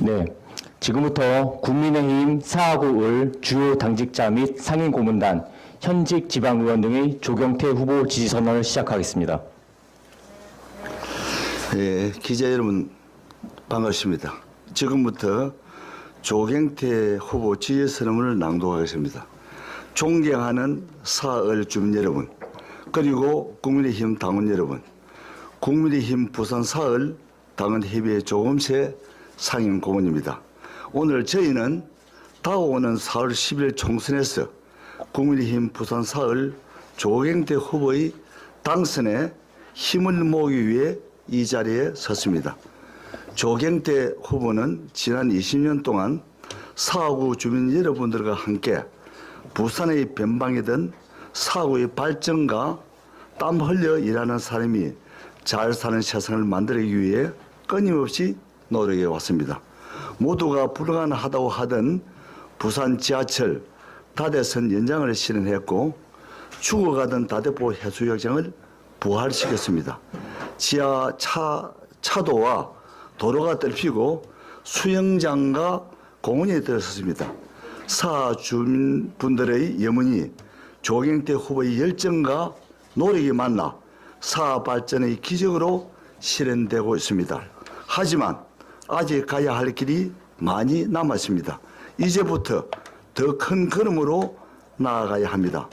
네. 지금부터 국민의힘 사하구을 주요 당직자 및 상임 고문단, 현직 지방의원 등의 조경태 후보 지지 선언을 시작하겠습니다. 예, 기자 여러분 반갑습니다. 지금부터 조경태 후보 지지 선언을 낭독하겠습니다. 존경하는 사을 주민 여러분, 그리고 국민의힘 당원 여러분, 국민의힘 부산 사을 당원 협의회 조금새 상임 고문입니다. 오늘 저희는 다가오는 4월 10일 총선에서 국민의힘 부산 사을 조경태 후보의 당선에 힘을 모으기 위해 이 자리에 섰습니다. 조경태 후보는 지난 20년 동안 사구 주민 여러분들과 함께 부산의 변방이든 사구의 발전과 땀 흘려 일하는 사람이 잘 사는 세상을 만들기 위해 끊임없이 노력해 왔습니다. 모두가 불가능하다고 하던 부산 지하철 다대선 연장을 실현했고 죽어가던 다대포 해수욕장을 부활시켰습니다. 지하 차, 차도와 도로가 뚫히고 수영장과 공원이 들어섰습니다. 사 주민분들의 염원이 조경태 후보의 열정과 노력이 만나 사 발전의 기적으로 실현되고 있습니다. 하지만 아직 가야 할 길이 많이 남았습니다. 이제부터 더 큰 걸음으로 나아가야 합니다.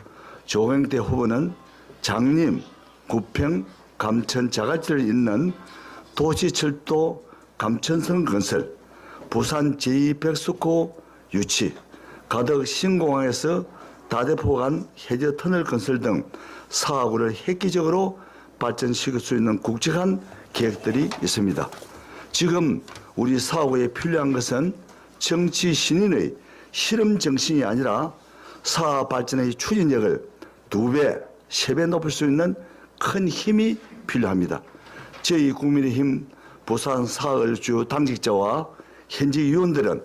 조경태 후보는 장님, 구평, 감천 자갈지를 잇는 도시철도 감천선 건설, 부산 제2백수호 유치, 가덕 신공항에서 다대포 간 해저 터널 건설 등 사업을 획기적으로 발전시킬 수 있는 굵직한 계획들이 있습니다. 지금 우리 사업에 필요한 것은 정치 신인의 실험 정신이 아니라 사업 발전의 추진력을 두 배, 세 배 높일 수 있는 큰 힘이 필요합니다. 저희 국민의힘 부산 사흘주 당직자와 현직 의원들은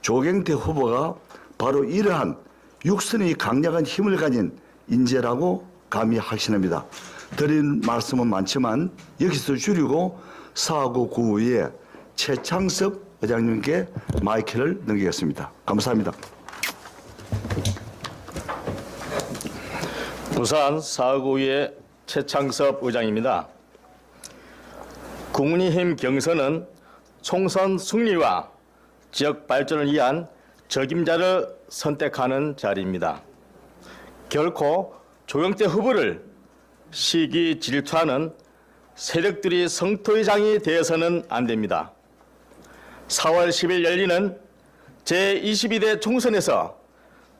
조경태 후보가 바로 이러한 육선의 강력한 힘을 가진 인재라고 감히 확신합니다. 드린 말씀은 많지만 여기서 줄이고 사구 구의 최창섭 의장님께 마이크를 넘기겠습니다. 감사합니다. 부산 사구의 최창섭 의장입니다. 국민의힘 경선은 총선 승리와 지역 발전을 위한 적임자를 선택하는 자리입니다. 결코 조경태 후보를 시기 질투하는 세력들이 성토의 장이 되어서는 안 됩니다. 4월 10일 열리는 제22대 총선에서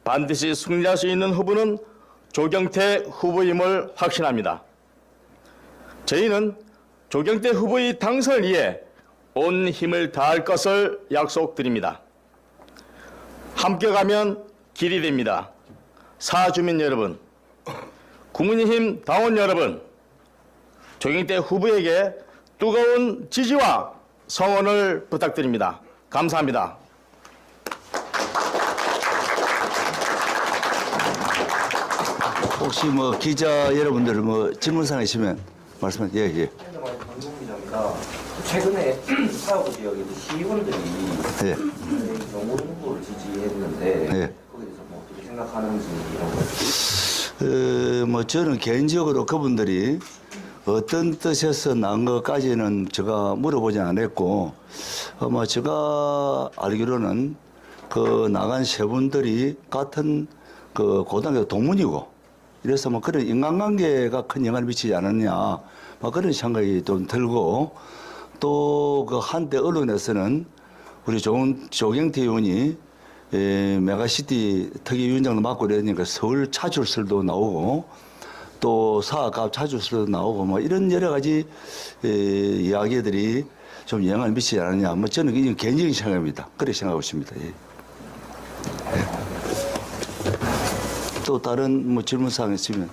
반드시 승리할 수 있는 후보는 조경태 후보임을 확신합니다. 저희는 조경태 후보의 당선을 위해 온 힘을 다할 것을 약속드립니다. 함께 가면 길이 됩니다. 사주민 여러분, 국민의힘 당원 여러분, 조경태 후보에게 뜨거운 지지와 성원을 부탁드립니다. 감사합니다. 혹시 뭐 기자 여러분들 뭐 질문사항 있으면 말씀해 예 예. 방송기자입니다. 최근에 사하구 지역에 시의원들이 예. 정원 후보를 지지했는데 예. 거기에 대해서 뭐 어떻게 생각하는지 이런 거. 어, 뭐 저는 개인적으로 그분들이 어떤 뜻에서 난 것까지는 제가 물어보지 않았고 아마 제가 알기로는 그 나간 세 분들이 같은 그 고등학교 동문이고 이래서 뭐 그런 인간관계가 큰 영향을 미치지 않았냐 뭐 그런 생각이 좀 들고 또 그 한때 언론에서는 우리 조, 조경태 의원이 에, 메가시티 특위 위원장도 맡고 이러니까 서울 차출설도 나오고 또 사학갑 차출설도 나오고 뭐 이런 여러 가지 에, 이야기들이 좀 영향을 미치지 않았냐. 뭐 저는 이건 개인적인 생각입니다. 그렇게 생각하고 있습니다. 예. 예. 또 다른 뭐 질문 사항 있으면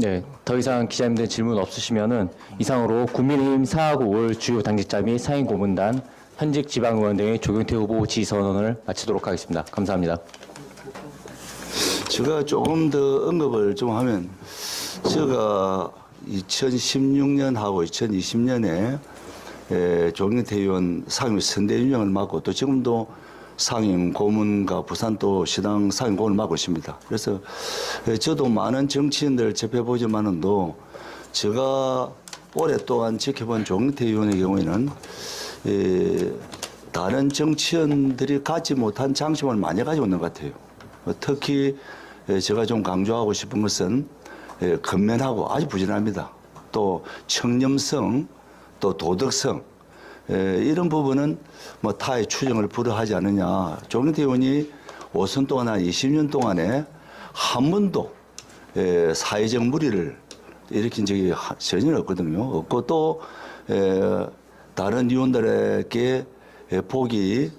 네. 더 이상 기자님들 질문 없으시면은 이상으로 국민의힘 사하구을 주요 당직자 및 상임 고문단, 현직 지방의원 등의 조경태 후보 지지 선언을 마치도록 하겠습니다. 감사합니다. 제가 조금 더 언급을 좀 하면 제가 2016년하고 2020년에 에, 조경태 의원 상임 선대위원을 맡고 또 지금도 상임 고문과 부산 또 시당 상임 고문을 맡고 있습니다. 그래서 에, 저도 많은 정치인들 접해보지만은도 제가 오랫동안 지켜본 조경태 의원의 경우에는 에, 다른 정치인들이 갖지 못한 장점을 많이 가지고 있는 것 같아요. 어, 특히 에, 제가 좀 강조하고 싶은 것은 에, 건면하고 아주 부진합니다. 또 청렴성, 또 도덕성 에, 이런 부분은 뭐 타의 추정을 불허하지 않느냐. 조경태 의원이 5선 동안 한 20년 동안에 한 번도 에, 사회적 무리를 일으킨 적이 하- 전혀 없거든요. 없고 또 에, 다른 의원들에게 에, 보기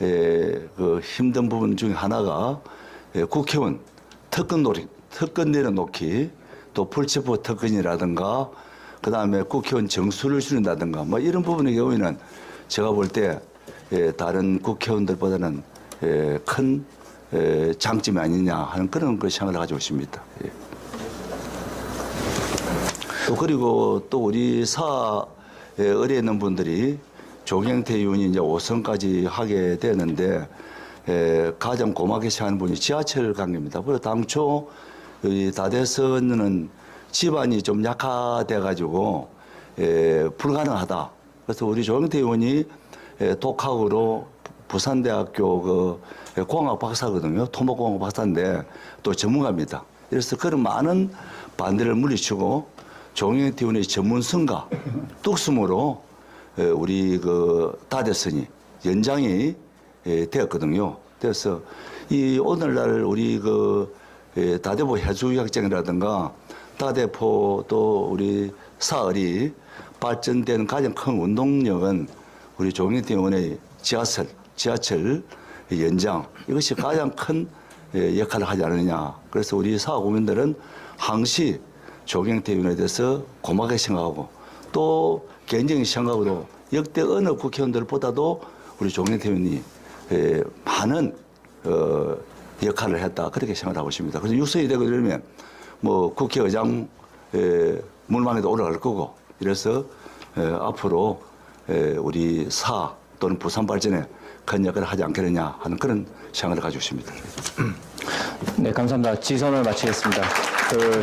에, 그 힘든 부분 중에 하나가 에, 국회의원 특권 놀이, 특권 내려놓기 또 불체포 특권이라든가 그 다음에 국회의원 정수를 줄인다든가 뭐 이런 부분의 경우에는 제가 볼 때 다른 국회의원들보다는 에, 큰 에, 장점이 아니냐 하는 그런 그 생각을 가지고 있습니다. 예. 또 그리고 또 우리 사에 의뢰 있는 분들이 조경태 의원이 이제 5선까지 하게 되는데 에, 가장 고맙게 생각하는 분이 지하철 관계입니다. 그래서 당초 이 다대선은 집안이 좀 약화돼 가지고 에, 불가능하다. 그래서 우리 조경태 의원이 에, 독학으로 부산대학교 그 공학 박사거든요. 토목공학 박사인데 또 전문가입니다. 그래서 그런 많은 반대를 물리치고 종영태 의원의 전문성과 뚝심으로 에, 우리 그 다대선이 연장이 에, 되었거든요. 그래서 이 오늘날 우리 그 에, 다대포 해수욕장이라든가 다대포 또 우리 사흘이 발전되는 가장 큰 운동력은 우리 종영태 의원의 지하철, 지하철 연장 이것이 가장 큰 에, 역할을 하지 않느냐. 그래서 우리 사국민들은 항시 조경태 의원에 대해서 고맙게 생각하고 또 개인적인 생각으로 역대 어느 국회의원들보다도 우리 조경태 의원이 에, 많은 어, 역할을 했다 그렇게 생각하고 있습니다. 그래서 육성이 되고 이러면 뭐 국회의장 에, 물망에도 올라갈 거고 이래서 에, 앞으로 에, 우리 사 또는 부산 발전에 큰 역할을 하지 않겠느냐 하는 그런 생각을 가지고 있습니다. 네, 감사합니다. 지선을 마치겠습니다. 그